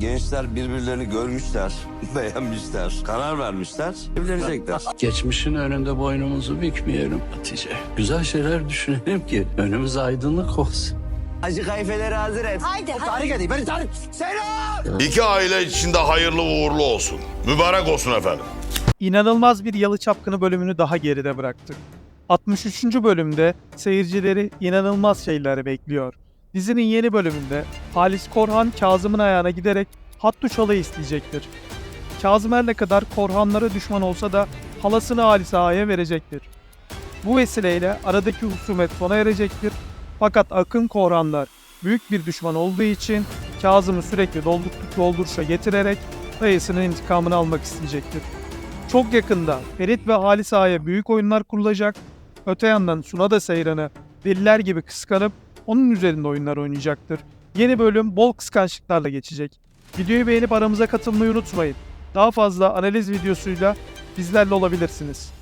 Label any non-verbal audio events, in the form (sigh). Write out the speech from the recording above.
Gençler birbirlerini görmüşler, (laughs) beğenmişler, karar vermişler, evlenecekler. (laughs) Geçmişin önünde boynumuzu bükmeyelim Hatice. Güzel şeyler düşünelim ki önümüz aydınlık olsun. Acı kayfeleri hazır et. Haydi. Tarih edeyim, beni tarih. Selam! İki aile içinde hayırlı uğurlu olsun. Mübarek olsun efendim. İnanılmaz bir Yalı Çapkını bölümünü daha geride bıraktık. 63. bölümde seyircileri inanılmaz şeyler bekliyor. Dizinin yeni bölümünde Halis Korhan Kazım'ın ayağına giderek Hattu Çal'ı isteyecektir. Kazım her ne kadar Korhanlara düşman olsa da halasını Halis Ağa'ya verecektir. Bu vesileyle aradaki husumet sona erecektir. Fakat Akın Korhanlar büyük bir düşman olduğu için Kazım'ı sürekli dolduk dolduruşa getirerek dayısının intikamını almak isteyecektir. Çok yakında Ferit ve Halis Ağa'ya büyük oyunlar kurulacak. Öte yandan Suna da Seyran'ı deliler gibi kıskanıp onun üzerinde oyunlar oynayacaktır. Yeni bölüm bol kıskançlıklarla geçecek. Videoyu beğenip aramıza katılmayı unutmayın. Daha fazla analiz videosuyla bizlerle olabilirsiniz.